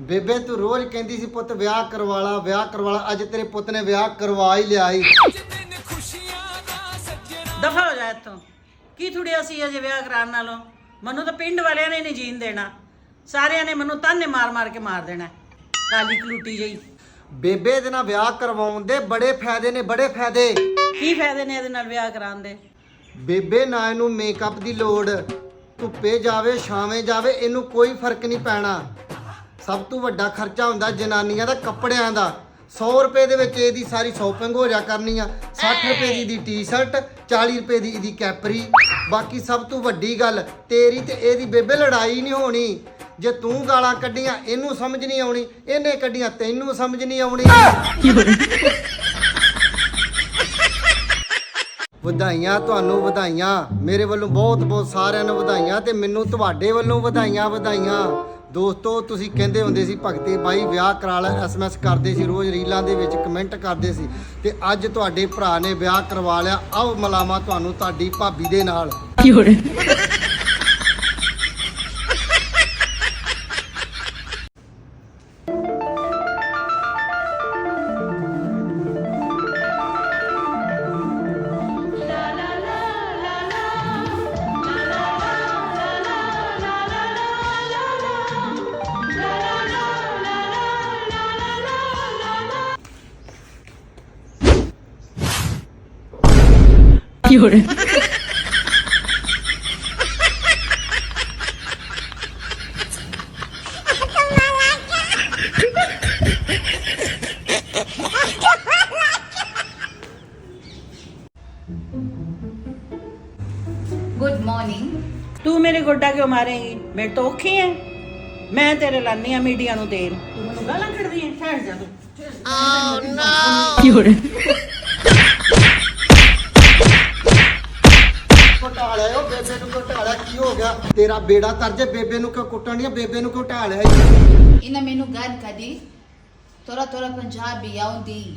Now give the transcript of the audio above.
ਬੇਬੇ ਤੂੰ ਰੋਜ਼ ਕਹਿੰਦੀ ਸੀ ਪੁੱਤ ਵਿਆਹ ਕਰਵਾ ਲਾ ਵਿਆਹ ਕਰਵਾ ਲਾ ਅੱਜ ਤੇਰੇ ਪੁੱਤ ਨੇ ਵਿਆਹ ਕਰਵਾ ਹੀ ਲਿਆ ਈ। ਦਫਾ ਹੋ ਜਾ ਇੱਥੋਂ। ਕੀ ਥੁੜਿਆ ਸੀ ਅਜੇ ਵਿਆਹ ਕਰਾਉਣ ਨਾਲੋਂ? ਮੈਨੂੰ ਤਾਂ ਪਿੰਡ ਵਾਲਿਆਂ ਨੇ ਨਹੀਂ ਜੀਣ ਦੇਣਾ। ਸਾਰਿਆਂ ਨੇ ਮੈਨੂੰ ਤਾਨੇ ਮਾਰ ਮਾਰ ਕੇ ਮਾਰ ਦੇਣਾ। ਕਾਲੀ ਕਲੂਟੀ ਜਈ ਬੇਬੇ ਦੇ ਨਾਲ ਵਿਆਹ ਕਰਵਾਉਣ ਦੇ ਬੜੇ ਫਾਇਦੇ ਨੇ ਬੜੇ ਫਾਇਦੇ। ਕੀ ਫਾਇਦੇ ਨੇ ਇਹਦੇ ਨਾਲ ਵਿਆਹ ਕਰਾਉਣ ਦੇ? ਬੇਬੇ ਨਾ ਇਹਨੂੰ ਮੇਕਅਪ ਦੀ ਲੋੜ। ਧੁੱਪੇ ਜਾਵੇ ਛਾਵੇਂ ਜਾਵੇ ਇਹਨੂੰ ਕੋਈ ਫ਼ਰਕ ਨਹੀਂ ਪੈਣਾ। ਸਭ ਤੋਂ ਵੱਡਾ ਖਰਚਾ ਹੁੰਦਾ ਜਨਾਨੀਆਂ ਦਾ ਕੱਪੜਿਆਂ ਦਾ। 100 ਰੁਪਏ ਦੇ ਵਿੱਚ ਇਹਦੀ ਸਾਰੀ ਸ਼ਾਪਿੰਗ ਹੋ ਜਾ ਕਰਨੀ ਆ। 60 ਰੁਪਏ ਦੀ ਇਹਦੀ ਟੀ-ਸ਼ਰਟ 40 ਰੁਪਏ ਦੀ ਇਹਦੀ ਕੈਪਰੀ। ਬਾਕੀ ਸਭ ਤੋਂ ਵੱਡੀ ਗੱਲ ਤੇਰੀ ਤੇ ਇਹਦੀ ਬੇਬੇ ਲੜਾਈ ਨਹੀਂ ਹੋਣੀ। ਜੇ ਤੂੰ ਗਾਲਾਂ ਕੱਢੀਆਂ ਇਹਨੂੰ ਸਮਝ ਨਹੀਂ ਆਉਣੀ। ਇਹਨੇ ਕੱਢੀਆਂ ਤੈਨੂੰ ਸਮਝ ਨਹੀਂ ਆਉਣੀ। ਵਧਾਈਆਂ ਤੁਹਾਨੂੰ ਵਧਾਈਆਂ। ਮੇਰੇ ਵੱਲੋਂ ਬਹੁਤ ਬਹੁਤ ਸਾਰਿਆਂ ਨੂੰ ਵਧਾਈਆਂ ਤੇ ਮੈਨੂੰ ਤੁਹਾਡੇ ਵੱਲੋਂ ਵਧਾਈਆਂ ਵਧਾਈਆਂ। ਦੋਸਤੋ, ਤੁਸੀਂ ਕਹਿੰਦੇ ਹੁੰਦੇ ਸੀ ਭਗਤੀ ਬਾਈ ਵਿਆਹ ਕਰਾ ਲੈ ਐਸਐਮਐਸ ਕਰਦੇ ਸੀ, ਰੋਜ਼ ਰੀਲਾਂ ਦੇ ਵਿੱਚ ਕਮੈਂਟ ਕਰਦੇ ਸੀ। ਤੇ ਅੱਜ ਤੁਹਾਡੇ ਭਰਾ ਨੇ ਵਿਆਹ ਕਰਵਾ ਲਿਆ। ਆਓ ਮਲਾਮਾ ਤੁਹਾਨੂੰ ਤੁਹਾਡੀ ਭਾਬੀ ਦੇ ਨਾਲ। गुड मॉर्निंग ਤੂੰ ਮੇਰੇ ਗੋਡਾ ਕਿਉਂ ਮਾਰੇਂਗੀ ਮੇਰੇ ਤੋਂ ਔਖੀ ਹੈ ਮੈਂ ਤੇਰੇ ਲਾਨੀ ਆ ਮੀਡੀਆ ਨੂੰ ਤੇਲ ਤੂੰ ਮੈਨੂੰ ਗਾਲਾਂ ਕੱਢਦੀ ਹੈ ਛੱਡ ਜਾ ਤੂੰ ਬੇਬੇ ਨੂੰ ਕਿਉਂ ਢਾਲਿਆ ਕੀ ਹੋ ਗਿਆ? ਤੇਰਾ ਬੇੜਾ ਤਰਜੇ ਬੇਬੇ ਨੂੰ ਕਿਉਂ ਕੁੱਟਣ ਦੀ ਬੇਬੇ ਨੂੰ ਕਿਉਂ ਢਾਲਿਆ ਇਹਨਾਂ ਮੈਨੂੰ ਗੱਲ ਕਦੀ ਥੋੜਾ ਥੋੜਾ ਪੰਜਾਬੀ ਆਉਂਦੀ।